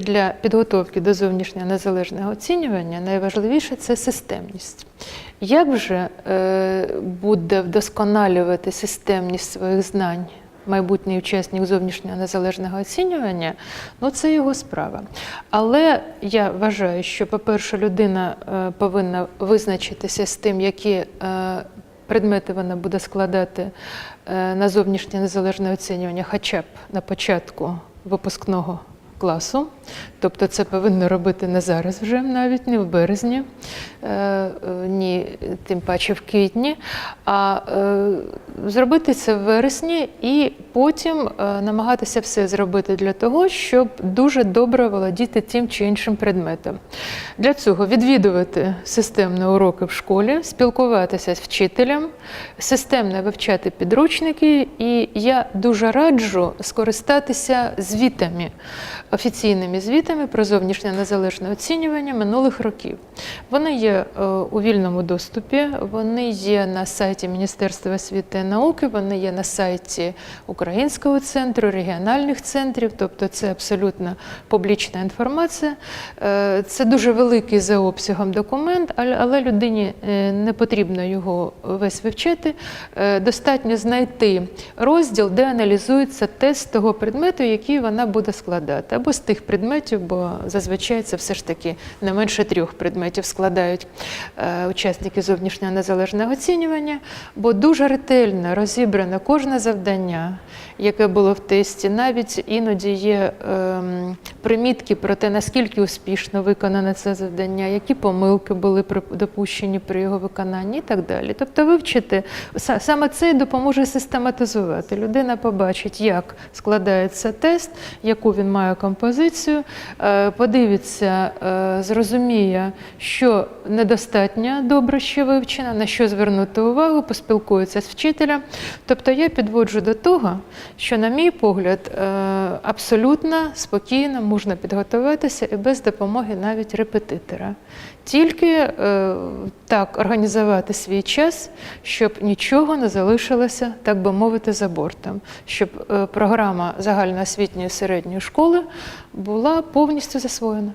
Для підготовки до зовнішнього незалежного оцінювання найважливіше це системність. Як вже е, буде вдосконалювати системність своїх знань майбутній учасник зовнішнього незалежного оцінювання, ну це його справа. Але я вважаю, що, по-перше, людина е, повинна визначитися з тим, які е, предмети вона буде складати на зовнішнє незалежне оцінювання, хоча б на початку випускного класу. Тобто це повинно робити не зараз вже, навіть не в березні, е, е, ні тим паче в квітні, а е, зробити це в вересні і потім е, намагатися все зробити для того, щоб дуже добре володіти тим чи іншим предметом. Для цього відвідувати системно уроки в школі, спілкуватися з вчителем, системно вивчати підручники, і я дуже раджу скористатися звітами, офіційними звітами про зовнішнє незалежне оцінювання минулих років. Вони є е, у вільному доступі, вони є на сайті Міністерства освіти науки, вони є на сайті Українського центру, регіональних центрів, тобто це абсолютно публічна інформація. Е, Це дуже великий за обсягом документ, але- людині е, не потрібно його весь вивчити. Е, Достатньо знайти розділ, де аналізується тест того предмету, який вона буде складати, або з тих предметів, бо зазвичай це все ж таки не менше трьох предметів складають учасники зовнішнього незалежного оцінювання, бо дуже ретельно розібрано кожне завдання, яке було в тесті. Навіть іноді є ем, примітки про те, наскільки успішно виконане це завдання, які помилки були допущені при його виконанні і так далі. Тобто вивчити саме це допоможе систематизувати. Людина побачить, як складається тест, яку він має композицію, е, подивиться, е, зрозуміє, що недостатньо добре ще вивчено, на що звернути увагу, поспілкується з вчителем. Тобто я підводжу до того, що, на мій погляд, е, абсолютно спокійно можна підготуватися і без допомоги навіть репетитора. Тільки е, так організувати свій час, щоб нічого не залишилося, так би мовити, за бортом, щоб е, програма загальноосвітньої середньої школи була повністю засвоєна.